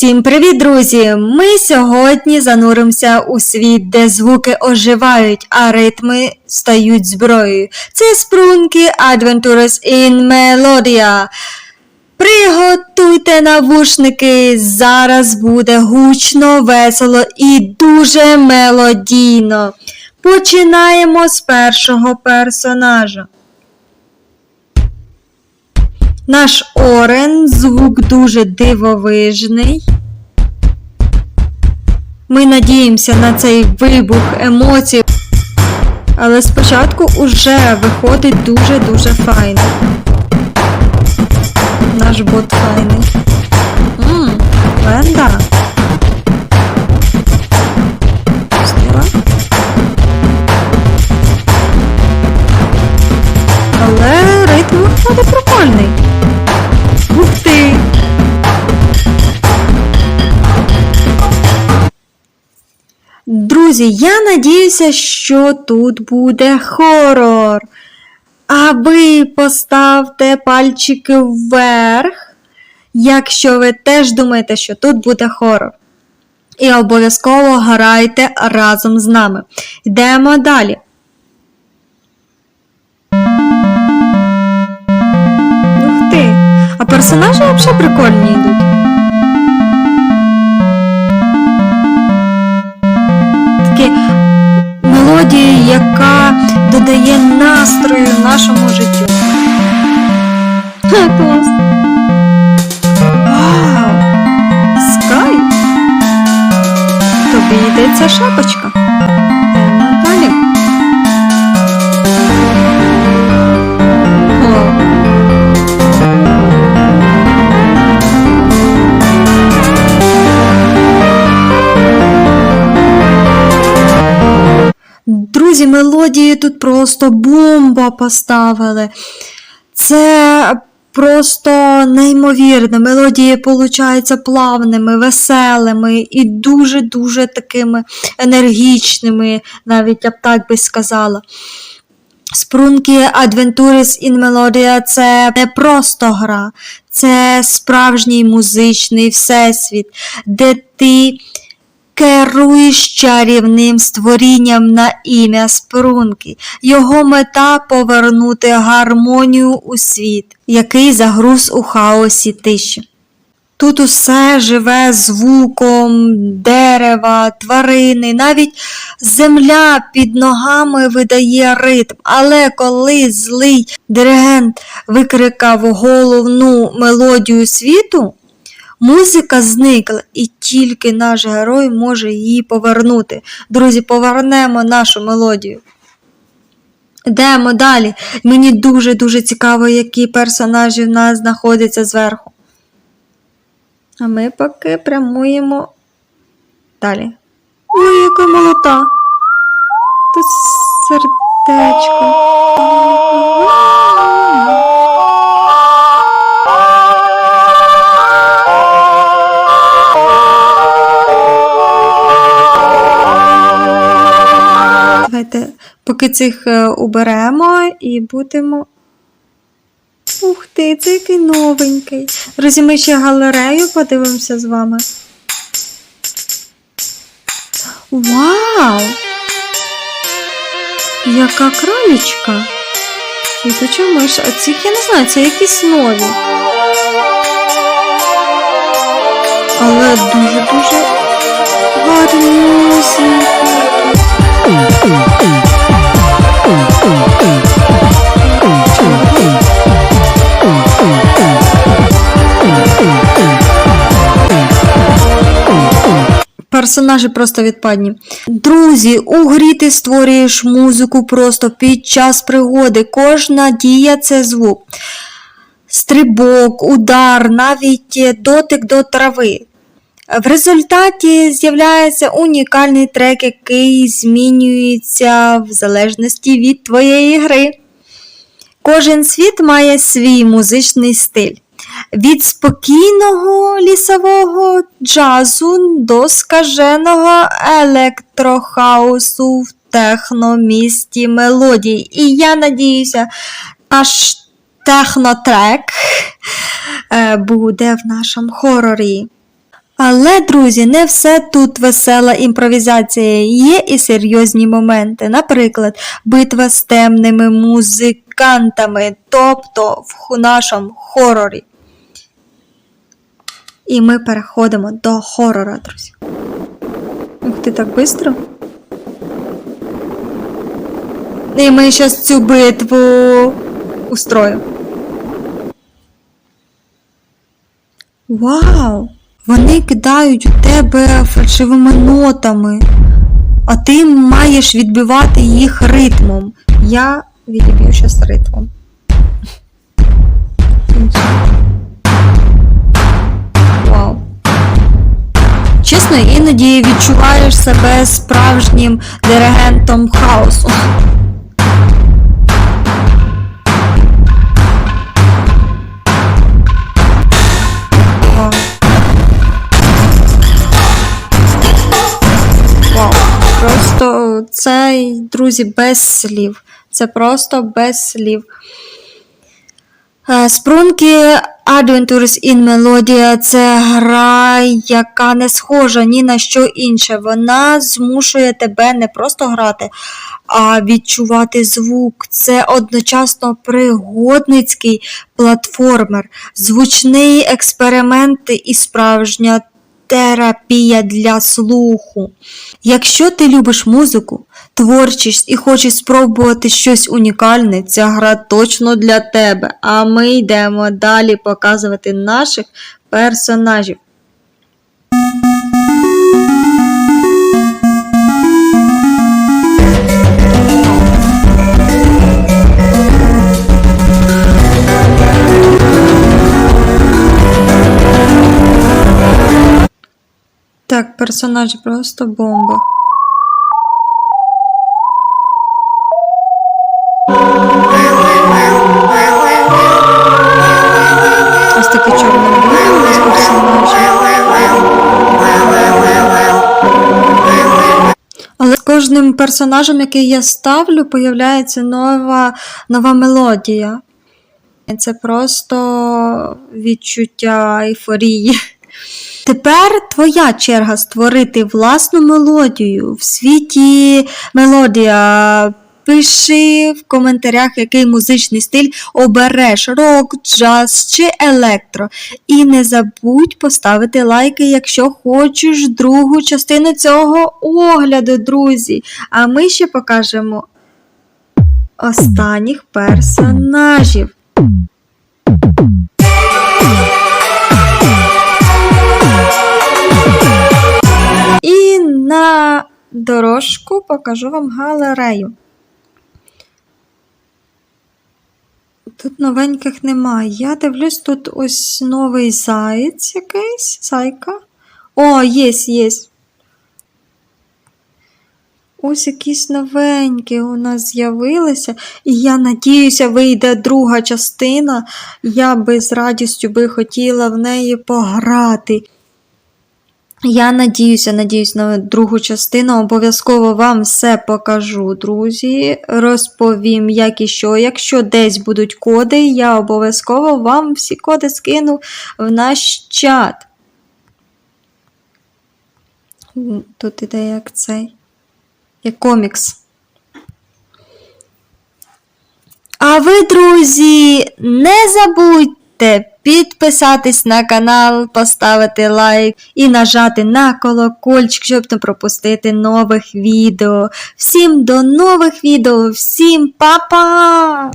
Всім привіт, друзі! Ми сьогодні зануримося у світ, де звуки оживають, а ритми стають зброєю. Це спрунки Adventures in Melodia. Приготуйте навушники, зараз буде гучно, весело і дуже мелодійно. Починаємо з першого персонажа. Наш Орен, звук дуже дивовижний. Ми надіємося на цей вибух емоцій. Але спочатку уже виходить дуже-дуже файно. Наш бот файний. Ммм, Ленда. Друзі, я надіюся, що тут буде хорор. А ви поставте пальчики вверх, якщо ви теж думаєте, що тут буде хорор. І обов'язково грайте разом з нами. Йдемо далі. Ух ти! А персонажі взагалі прикольні йдуть. Мелодії, яка додає настрою нашому життю. Вау! Скай! Тобі йдеться шапочка. Друзі, мелодії тут просто бомба поставили. Це просто неймовірно. Мелодії получаються плавними, веселими і дуже-дуже такими енергічними, навіть я б так би сказала. Спрунки Adventures in Melodia це не просто гра, це справжній музичний всесвіт, де ти керуєш чарівним створінням на ім'я Спрунки. Його мета повернути гармонію у світ, який загруз у хаосі тиші. Тут усе живе звуком дерева, тварини, навіть земля під ногами видає ритм. Але коли злий диригент викрикав головну мелодію світу, музика зникла, і тільки наш герой може її повернути. Друзі, повернемо нашу мелодію. Йдемо далі. Мені дуже-дуже цікаво, які персонажі в нас знаходяться зверху. А ми поки прямуємо далі. Ой, яка молота. Тут сердечко. Поки цих е, уберемо і будемо. Ух ти, це який новенький. Друзі, ми ще галерею подивимося з вами. Вау! Яка кралічка! Літуча миш, а цих я не знаю, це якісь нові. Але дуже-дуже гарнюсінькі. Персонажі просто відпадні. Друзі, у грі ти створюєш музику просто під час пригоди. Кожна дія це звук. Стрибок, удар, навіть дотик до трави. В результаті з'являється унікальний трек, який змінюється в залежності від твоєї гри. Кожен світ має свій музичний стиль. Від спокійного лісового джазу до скаженого електрохаусу в техномісті мелодій. І я надіюся, наш технотрек е, буде в нашому хорорі. Але, друзі, не все тут весела імпровізація, є і серйозні моменти. Наприклад, битва з темними музикантами, тобто в нашому хорорі. І ми переходимо до хорора, друзі. Ух ти так швидко. І ми зараз цю битву устроїмо. Вау! Вони кидають у тебе фальшивими нотами, а ти маєш відбивати їх ритмом. Я відіб'ю зараз ритмом. Чесно, іноді відчуваєш себе справжнім диригентом хаосу. Просто це, друзі, без слів. Це просто без слів. Е, Спрунки Adventures in Melodia це гра, яка не схожа ні на що інше. Вона змушує тебе не просто грати, а відчувати звук. Це одночасно пригодницький платформер, звучний експеримент і справжня терапія для слуху. Якщо ти любиш музику, творчість і хочеш спробувати щось унікальне, ця гра точно для тебе. А ми йдемо далі показувати наших персонажів. Так, персонажі просто бомба. Ось такий чорний персонажів. Але з кожним персонажем, який я ставлю, появляється нова, нова мелодія. Це просто відчуття ейфорії. Тепер твоя черга створити власну мелодію в світі мелодія. Пиши в коментарях, який музичний стиль обереш рок, джаз чи електро. І не забудь поставити лайки, якщо хочеш другу частину цього огляду, друзі. А ми ще покажемо останніх персонажів. Дорожку покажу вам галерею. Тут новеньких немає. Я дивлюсь, тут ось новий заєць якийсь. Зайка. О, є, є. Ось якісь новенькі у нас з'явилися. І я надіюся, вийде друга частина. Я би з радістю би хотіла в неї пограти. Я надіюся, надіюсь на другу частину. Обов'язково вам все покажу, друзі. Розповім, як і що. Якщо десь будуть коди, я обов'язково вам всі коди скину в наш чат. Тут іде як цей. Як комікс. А ви, друзі, не забудьте підписатись на канал, поставити лайк і нажати на колокольчик, щоб не пропустити нових відео. Всім до нових відео, всім па-па!